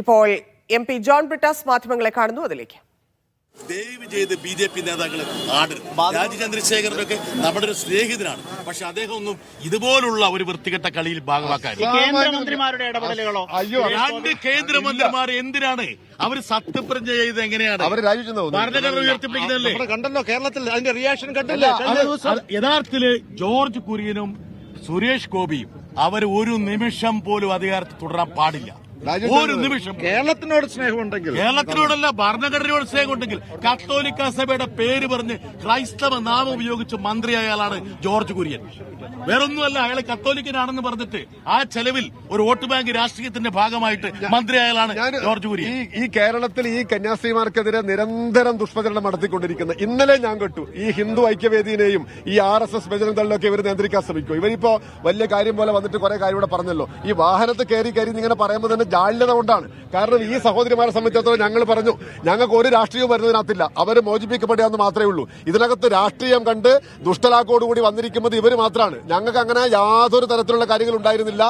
ഇപ്പോൾ M P John Brittas മാധ്യമങ്ങളെ കാണുന്നു അതിലേക്ക്. ദയവ് ചെയ്ത് ബി ജെ പി നേതാക്കൾ ആടരുത്. രാജി ചന്ദ്രശേഖരനൊക്കെ നമ്മുടെ ഒരു സ്നേഹിതനാണ്. പക്ഷെ അദ്ദേഹം ഒന്നും ഇതുപോലുള്ള ഒരു വൃത്തികെട്ട കളിയിൽ ഭാഗമാക്കാൻ കേന്ദ്രമന്ത്രിമാരുടെ ഇടപെടലുകളോ? അയ്യോ രണ്ട് കേന്ദ്രമന്ത്രിമാർ എന്തിനാണ്? അവർ സത്യപ്രജ്ഞ ചെയ്ത് എങ്ങനെയാണ്? അവർ. ഭരണഘടന കണ്ടല്ലോ കേരളത്തിൽ അതിന്റെ റിയാക്ഷൻ കണ്ടില്ലേ? യഥാർത്ഥത്തിൽ ജോർജ് കുര്യനും സുരേഷ് ഗോപിയും അവർ ഒരു നിമിഷം പോലും അധികാരത്തിൽ തുടരാൻ പാടില്ല. ഒരു നിമിഷം. കേരളത്തിനോട് സ്നേഹമുണ്ടെങ്കിൽ. കേരളത്തിനോടല്ല ഭരണഘടനയോട് സ്നേഹമുണ്ടെങ്കിൽ കത്തോലിക്ക സഭയുടെ പേര് പറഞ്ഞ് ക്രൈസ്തവ നാമം ഉപയോഗിച്ച് മന്ത്രിയായ ആളാണ് ജോർജ് കുര്യൻ. വേറൊന്നുമല്ല അയാൾ കത്തോലിക്കനാണെന്ന് പറഞ്ഞിട്ട് ആ ചെലവിൽ ഒരു വോട്ട് ബാങ്ക് രാഷ്ട്രീയത്തിന്റെ ഭാഗമായിട്ട് മന്ത്രിയായ ആളാണ് ജോർജ് കുര്യൻ. ഈ കേരളത്തിൽ ഈ കന്യാസ്ത്രീമാർക്കെതിരെ നിരന്തരം ദുഷ്പ്രചരണം നടത്തിക്കൊണ്ടിരിക്കുന്നത് ഇന്നലെ ഞാൻ കേട്ടു. ഈ ഹിന്ദു ഐക്യവേദിനെയും ഈ ആർ എസ് എസ് ബജരംഗ് ദളിലൊക്കെ ഇവർ നിയന്ത്രിക്കാൻ ശ്രമിക്കും. ഇവരിപ്പോ വലിയ കാര്യം പോലെ വന്നിട്ട് കുറെ കാര്യം ഇവിടെ പറഞ്ഞല്ലോ. ഈ വാഹനത്തെ കയറി കയറി ഇങ്ങനെ പറയുമ്പോൾ തന്നെ ജാള്യത കൊണ്ടാണ്. കാരണം ഈ സഹോദരിമാരെ സംബന്ധിച്ചിടത്തോളം ഞങ്ങൾ പറഞ്ഞു ഞങ്ങൾക്ക് ഒരു രാഷ്ട്രീയവും വരുന്നതിനകത്തില്ല. അവർ മോചിപ്പിക്കപ്പെടുകയെന്ന് മാത്രമേ ഉള്ളൂ. ഇതിനകത്ത് രാഷ്ട്രീയം കണ്ട് ദുഷ്ടലാക്കോടുകൂടി വന്നിരിക്കുന്നത് ഇവർ മാത്രമാണ് ഞങ്ങൾക്ക് അങ്ങനെ യാതൊരു തരത്തിലുള്ള കാര്യങ്ങൾ ഉണ്ടായിരുന്നില്ല.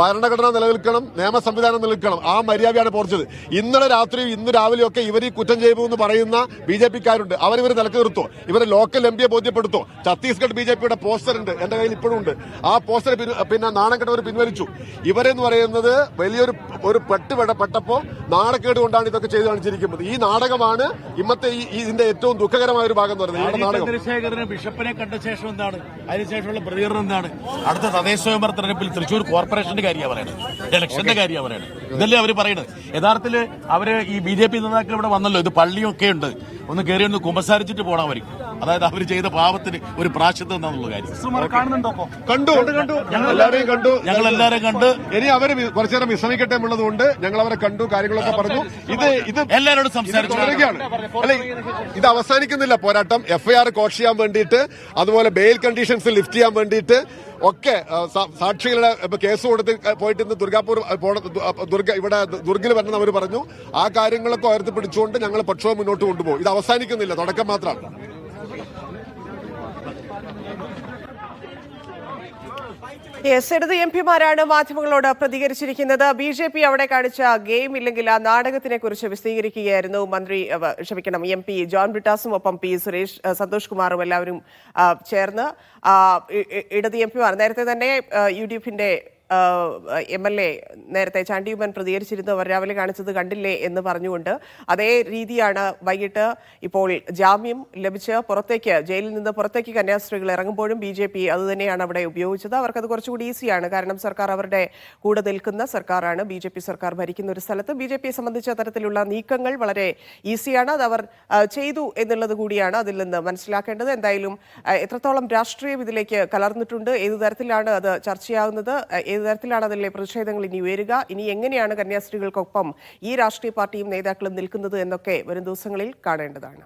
ഭരണഘടന നിലനിൽക്കണം നിയമ സംവിധാനം നിലനിൽക്കണം. ആ മര്യാദയാണ് പോർച്ചത്. ഇന്നലെ രാത്രിയും ഇന്ന് രാവിലെയും ഒക്കെ ഇവർ ഈ കുറ്റം ചെയ്തു എന്ന് പറയുന്ന ബി ജെ പിക്കാരുണ്ട്. അവരിവർ നിലയ്ക്ക് നിർത്തോ ഇവരെ ലോക്കൽ എം പിയെ ബോധ്യപ്പെടുത്തോ ഛത്തീസ്ഗഡ് ബി ജെ പിയുടെ പോസ്റ്റർ ഉണ്ട് എന്റെ കയ്യിൽ ഇപ്പോഴും ഉണ്ട്. ആ പോസ്റ്റർ പിന്നെ പിന്നെ നാണക്കെട്ടവർ പിൻവലിച്ചു. ഇവരെന്ന് പറയുന്നത് വലിയൊരു ഒരു പെട്ടുപെട പെട്ടപ്പോ നാണക്കേട് കൊണ്ടാണ് ഇതൊക്കെ ചെയ്തു കാണിച്ചിരിക്കുന്നത്. ഈ നാടകമാണ് ഇന്നത്തെ ഈ ഇതിന്റെ ഏറ്റവും ദുഃഖകരമായ ഒരു ഭാഗം എന്ന് പറയുന്നത്. നാടകം. ചന്ദ്രശേഖരന് ബിഷപ്പിനെ കണ്ട ശേഷം എന്താണ്? അതിനുശേഷമുള്ള പ്രതികരണം എന്താണ്? അടുത്ത തദ്ദേശ സ്വയംഭരണ തെരഞ്ഞെടുപ്പിൽ തൃശൂർ കോർപ്പറേഷന്റെ കാര്യമാണ് പറയുന്നത് ഇലക്ഷന്റെ കാര്യമാണ് പറയുന്നത് ഇതല്ലേ അവർ പറയുന്നത് യഥാർത്ഥത്തിൽ അവർ ഈ ബി ജെ പി നേതാക്കൾ ഇവിടെ വന്നല്ലോ. ഇത് പള്ളിയൊക്കെ ഉണ്ട് ഒന്ന് കയറി ഒന്ന് കുമ്പസാരിച്ചിട്ട് പോകണം അവർക്ക് അതായത് അവർ ചെയ്ത പാപത്തിന് ഒരു പ്രാശ്യത്വം എന്നുള്ള കാര്യം. കണ്ടു. കണ്ടു എല്ലാവരെയും കണ്ടു. ഞങ്ങൾ എല്ലാവരും കണ്ട്. ഇനി അവർ കുറച്ചു നേരം വിശ്രമിക്കട്ടെ എന്നുള്ളതുകൊണ്ട് ഞങ്ങൾ അവരെ കണ്ടു കാര്യങ്ങളൊക്കെ പറഞ്ഞു. ഇത് ഇത് എല്ലാവരോടും സംസാരിച്ചു. തുടരുകയാണ്. ഇത് അവസാനിക്കുന്നില്ല പോരാട്ടം. എഫ്ഐആർ കോഷ് ചെയ്യാൻ വേണ്ടിയിട്ട് അതുപോലെ ബെയിൽ കണ്ടീഷൻസ് ലിഫ്റ്റ് ചെയ്യാൻ വേണ്ടിയിട്ട് ഒക്കെ സാക്ഷികളുടെ കേസ് കൊടുത്ത് പോയിട്ട് ഇന്ന് ദുർഗാപൂർ ദുർഗ ഇവിടെ ദുർഗിൽ വരണം അവർ പറഞ്ഞു. ആ കാര്യങ്ങളൊക്കെ ഉയർത്തിപ്പിടിച്ചുകൊണ്ട് ഞങ്ങൾ പക്ഷവും മുന്നോട്ട് കൊണ്ടുപോകും. ഇത് അവസാനിക്കുന്നില്ല തുടക്കം മാത്രമാണ്. എസ് ഇടത് എം പിമാരാണ് മാധ്യമങ്ങളോട് പ്രതികരിച്ചിരിക്കുന്നത്. ബി ജെ പി അവിടെ കാണിച്ച ഗെയിം ഇല്ലെങ്കിൽ ആ നാടകത്തിനെ കുറിച്ച് വിശദീകരിക്കുകയായിരുന്നു മന്ത്രി ക്ഷമിക്കണം എം പി ജോൺ ബ്രിട്ടാസും ഒപ്പം പി സുരേഷ് സന്തോഷ് കുമാറും എല്ലാവരും ചേർന്ന് ഇടത് എം പിമാർ. നേരത്തെ തന്നെ യു ഡി എഫിന്റെ എം എൽ എ നേരത്തെ ചാണ്ടിയുമൻ പ്രതികരിച്ചിരുന്നു അവർ രാവിലെ കാണിച്ചത് കണ്ടില്ലേ എന്ന് പറഞ്ഞുകൊണ്ട് അതേ രീതിയാണ് വൈകിട്ട് ഇപ്പോൾ ജാമ്യം ലഭിച്ച് പുറത്തേക്ക് ജയിലിൽ നിന്ന് പുറത്തേക്ക് കന്യാസ്ത്രീകൾ ഇറങ്ങുമ്പോഴും ബി ജെ പി അതുതന്നെയാണ് അവിടെ ഉപയോഗിച്ചത്. അവർക്കത് കുറച്ചുകൂടി ഈസിയാണ്. കാരണം സർക്കാർ അവരുടെ കൂടെ നിൽക്കുന്ന സർക്കാരാണ്. ബി ജെ പി സർക്കാർ ഭരിക്കുന്ന ഒരു സ്ഥലത്ത് ബി ജെ പിയെ സംബന്ധിച്ച തരത്തിലുള്ള നീക്കങ്ങൾ വളരെ ഈസിയാണ്. അത് അവർ ചെയ്തു എന്നുള്ളത് കൂടിയാണ് അതിൽ നിന്ന് മനസ്സിലാക്കേണ്ടത്. എന്തായാലും എത്രത്തോളം രാഷ്ട്രീയം ഇതിലേക്ക് കലർന്നിട്ടുണ്ട് ഏത് തരത്തിലാണ് അത് ചർച്ചയാകുന്നത് ഏത് തരത്തിലാണ് അതിലെ പ്രതിഷേധങ്ങൾ ഇനി ഉയരുക? ഇനി എങ്ങനെയാണ് കന്യാസ്ത്രീകൾക്കൊപ്പം ഈ രാഷ്ട്രീയ പാർട്ടിയും നേതാക്കളും നിൽക്കുന്നത് എന്നൊക്കെ വരും ദിവസങ്ങളിൽ കാണേണ്ടതാണ്.